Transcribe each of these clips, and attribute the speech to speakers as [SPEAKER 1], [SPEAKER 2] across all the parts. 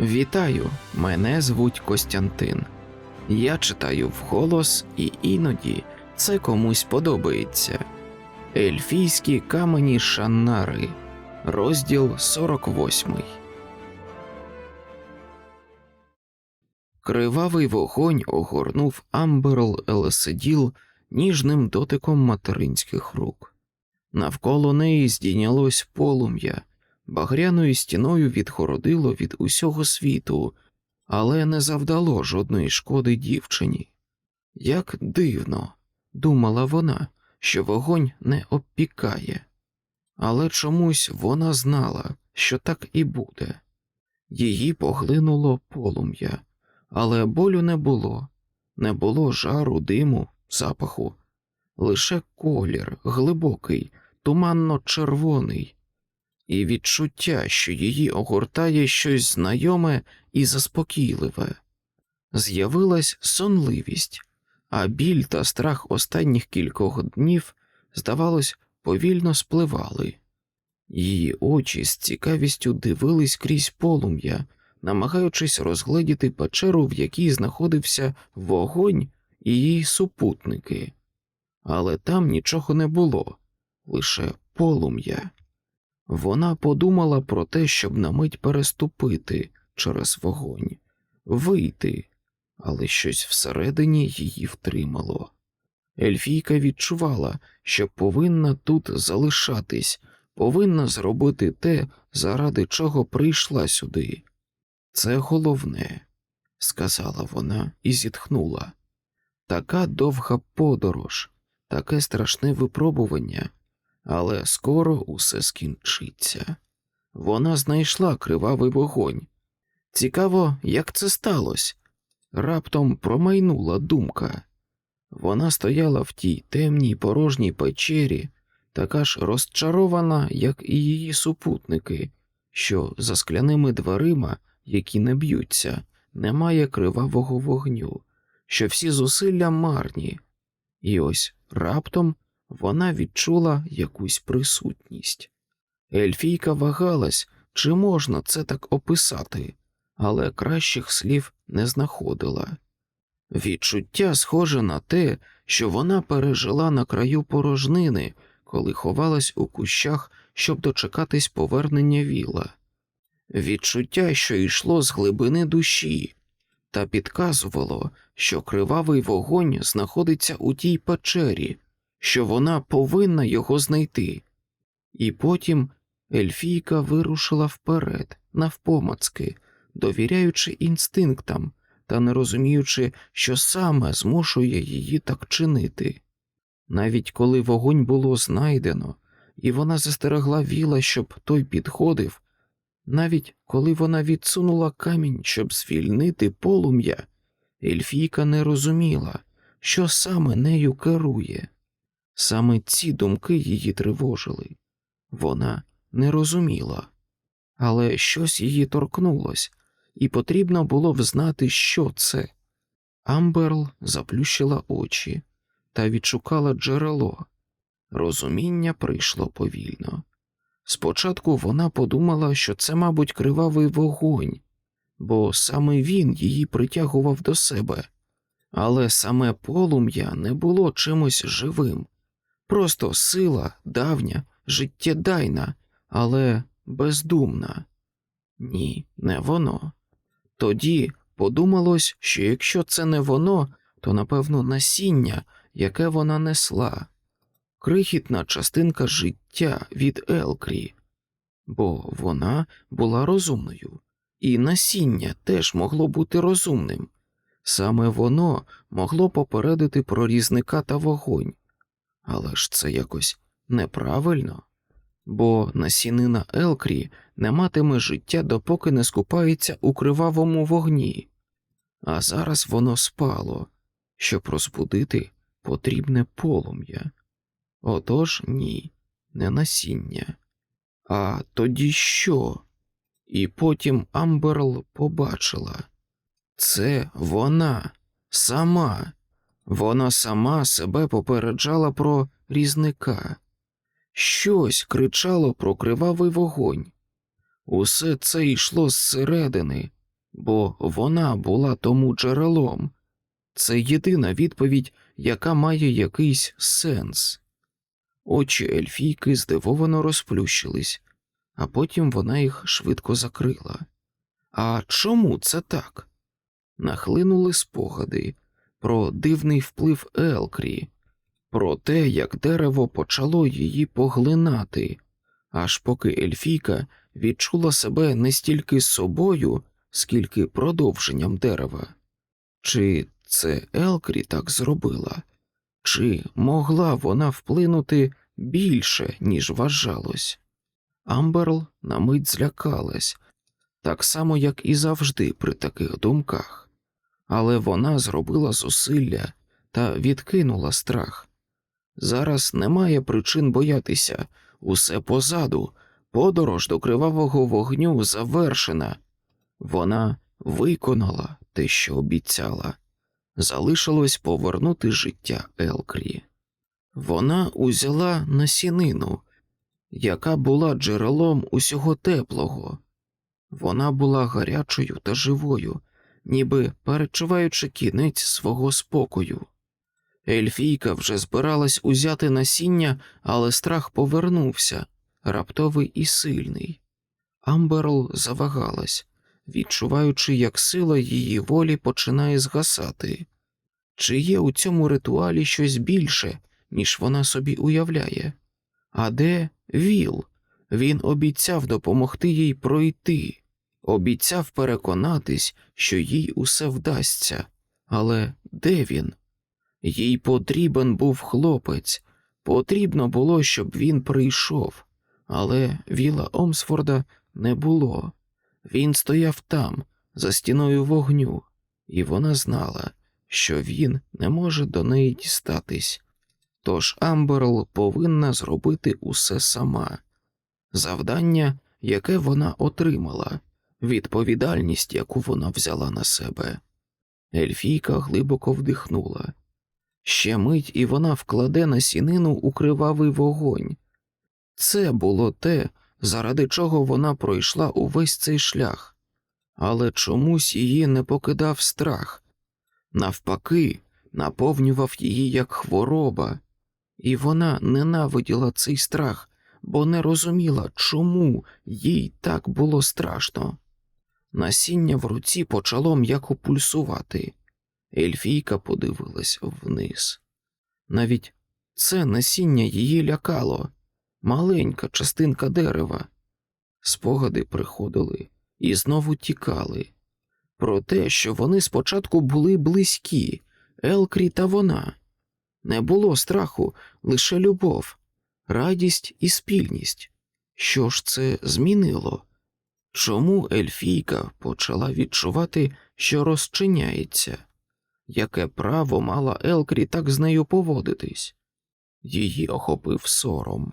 [SPEAKER 1] Вітаю, мене звуть Костянтин. Я читаю вголос, і іноді це комусь подобається. Ельфійські камені Шаннари, розділ 48. Кривавий вогонь огорнув Амберл Елеседіл ніжним дотиком материнських рук. Навколо неї здійнялось полум'я, багряною стіною відгородило від усього світу, але не завдало жодної шкоди дівчині. Як дивно, думала вона, що вогонь не обпікає, але чомусь вона знала, що так і буде. Її поглинуло полум'я, але болю не було, не було жару, диму, запаху, лише колір глибокий, туманно-червоний, і відчуття, що її огортає щось знайоме і заспокійливе. З'явилась сонливість, а біль та страх останніх кількох днів, здавалось, повільно спливали. Її очі з цікавістю дивились крізь полум'я, намагаючись розгледіти печеру, в якій знаходився вогонь і її супутники, але там нічого не було, лише полум'я. Вона подумала про те, щоб на мить переступити через вогонь, вийти, але щось всередині її втримало. Ельфійка відчувала, що повинна тут залишатись, повинна зробити те, заради чого прийшла сюди. Це головне, сказала вона і зітхнула. Така довга подорож, таке страшне випробування, але скоро усе скінчиться. Вона знайшла кривавий вогонь. Цікаво, як це сталося. Раптом промайнула думка. Вона стояла в тій темній порожній печері, така ж розчарована, як і її супутники, що за скляними дверима, які не б'ються, немає кривавого вогню, що всі зусилля марні. І ось раптом вона відчула якусь присутність. Ельфійка вагалась, чи можна це так описати, але кращих слів не знаходила. Відчуття схоже на те, що вона пережила на краю порожнини, коли ховалась у кущах, щоб дочекатись повернення віла. Відчуття, що йшло з глибини душі, та підказувало, що кривавий вогонь знаходиться у тій печері, що вона повинна його знайти. І потім Ельфійка вирушила вперед, навпомацки, довіряючи інстинктам та не розуміючи, що саме змушує її так чинити. Навіть коли вогонь було знайдено, і вона застерегла віла, щоб той підходив, навіть коли вона відсунула камінь, щоб звільнити полум'я, Ельфійка не розуміла, що саме нею керує. Саме ці думки її тривожили. Вона не розуміла, але щось її торкнулось, і потрібно було взнати, що це. Амберл заплющила очі та відшукала джерело. Розуміння прийшло повільно. Спочатку вона подумала, що це, мабуть, кривавий вогонь, бо саме він її притягував до себе, але саме полум'я не було чимось живим, просто сила давня, життєдайна, але бездумна. Ні, не воно. Тоді подумалось, що якщо це не воно, то напевно насіння, яке вона несла, крихітна частинка життя від Елкрі, бо вона була розумною, і насіння теж могло бути розумним. Саме воно могло попередити про різника та вогонь, але ж це якось неправильно, бо насінина Елкрі не матиме життя, допоки не скупається у кривавому вогні, а зараз воно спало, щоб розбудити потрібне полум'я. Отож ні, не насіння. А тоді що? І потім Амберл побачила це вона сама. Вона сама себе попереджала про різника. Щось кричало про кривавий вогонь. Усе це йшло зсередини, бо вона була тому джерелом. Це єдина відповідь, яка має якийсь сенс. Очі Ельфійки здивовано розплющились, а потім вона їх швидко закрила. А чому це так? Нахлинули спогади про дивний вплив Елкрі, про те, як дерево почало її поглинати, аж поки Ельфійка відчула себе не стільки собою, скільки продовженням дерева. Чи це Елкрі так зробила? Чи могла вона вплинути більше, ніж вважалось? Амберл на мить злякалась, так само, як і завжди при таких думках, але вона зробила зусилля та відкинула страх. Зараз немає причин боятися, усе позаду, подорож до кривавого вогню завершена. Вона виконала те, що обіцяла. Залишилось повернути життя Елкрі. Вона узяла насінину, яка була джерелом усього теплого. Вона була гарячою та живою, ніби перечуваючи кінець свого спокою. Ельфійка вже збиралась узяти насіння, але страх повернувся, раптовий і сильний. Амберл завагалась, відчуваючи, як сила її волі починає згасати. Чи є у цьому ритуалі щось більше, ніж вона собі уявляє? А де Віл? Він обіцяв допомогти їй пройти, обіцяв переконатись, що їй усе вдасться. Але де він? Їй потрібен був хлопець, потрібно було, щоб він прийшов, але Віла Омсфорда не було. Він стояв там, за стіною вогню, і вона знала, що він не може до неї дістатись. Тож Амберл повинна зробити усе сама. Завдання, яке вона отримала, відповідальність, яку вона взяла на себе. Ельфійка глибоко вдихнула. Ще мить і вона вкладе насінину у кривавий вогонь. Це було те, заради чого вона пройшла увесь цей шлях, але чомусь її не покидав страх, навпаки, наповнював її як хвороба, і вона ненавиділа цей страх, бо не розуміла, чому їй так було страшно. Насіння в руці почало м'яко пульсувати. Ельфійка подивилась вниз. Навіть це насіння її лякало, маленька частинка дерева. Спогади приходили і знову тікали. Про те, що вони спочатку були близькі, Елкрі та вона. Не було страху, лише любов, радість і спільність. Що ж це змінило? Чому Ельфійка почала відчувати, що розчиняється? Яке право мала Елкрі так з нею поводитись? Її охопив сором.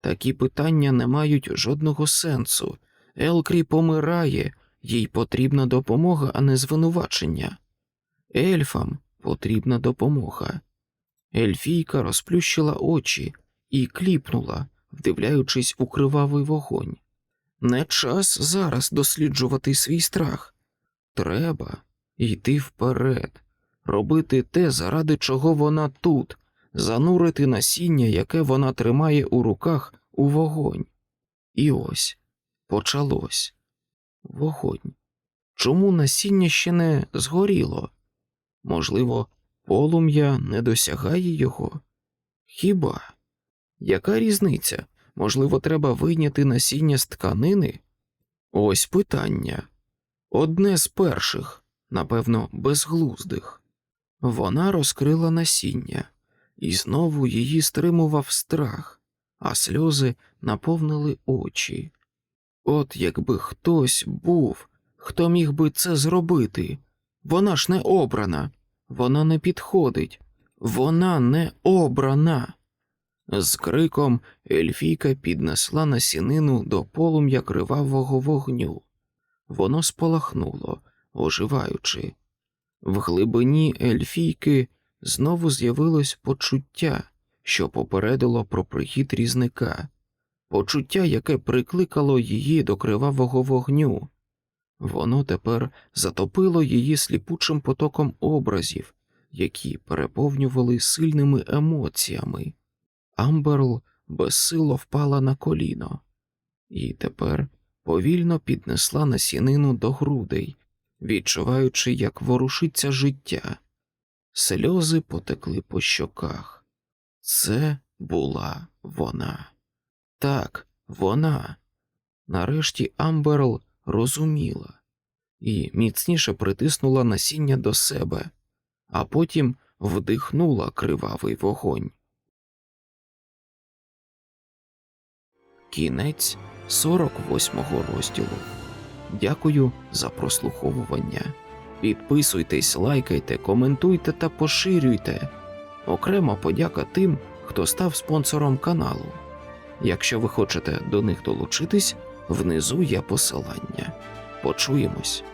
[SPEAKER 1] Такі питання не мають жодного сенсу. Елкрі помирає, їй потрібна допомога, а не звинувачення. Ельфам потрібна допомога. Ельфійка розплющила очі і кліпнула, вдивляючись у кривавий вогонь. Не час зараз досліджувати свій страх. Треба йти вперед, робити те, заради чого вона тут, занурити насіння, яке вона тримає у руках, у вогонь. І ось почалось вогонь. Чому насіння ще не згоріло? Можливо, полум'я не досягає його? Хіба? Яка різниця? Можливо, треба вийняти насіння з тканини? Ось питання. Одне з перших, напевно, безглуздих. Вона розкрила насіння, і знову її стримував страх, а сльози наповнили очі. От якби хтось був, хто міг би це зробити. Вона ж не обрана, вона не підходить, вона не обрана. З криком Ельфійка піднесла насінину до полум'я кривавого вогню. Воно спалахнуло, оживаючи. В глибині Ельфійки знову з'явилось почуття, що попередило про прихід різника, почуття, яке прикликало її до кривавого вогню. Воно тепер затопило її сліпучим потоком образів, які переповнювали сильними емоціями. Амберл безсило впала на коліно, і тепер повільно піднесла насінину до грудей, відчуваючи, як ворушиться життя. Сльози потекли по щоках. Це була вона. Так, вона. Нарешті Амберл розуміла і міцніше притиснула насіння до себе, а потім вдихнула кривавий вогонь. Кінець 48 розділу. Дякую за прослуховування. Підписуйтесь, лайкайте, коментуйте та поширюйте. Окрема подяка тим, хто став спонсором каналу. Якщо ви хочете до них долучитись, внизу є посилання. Почуємось.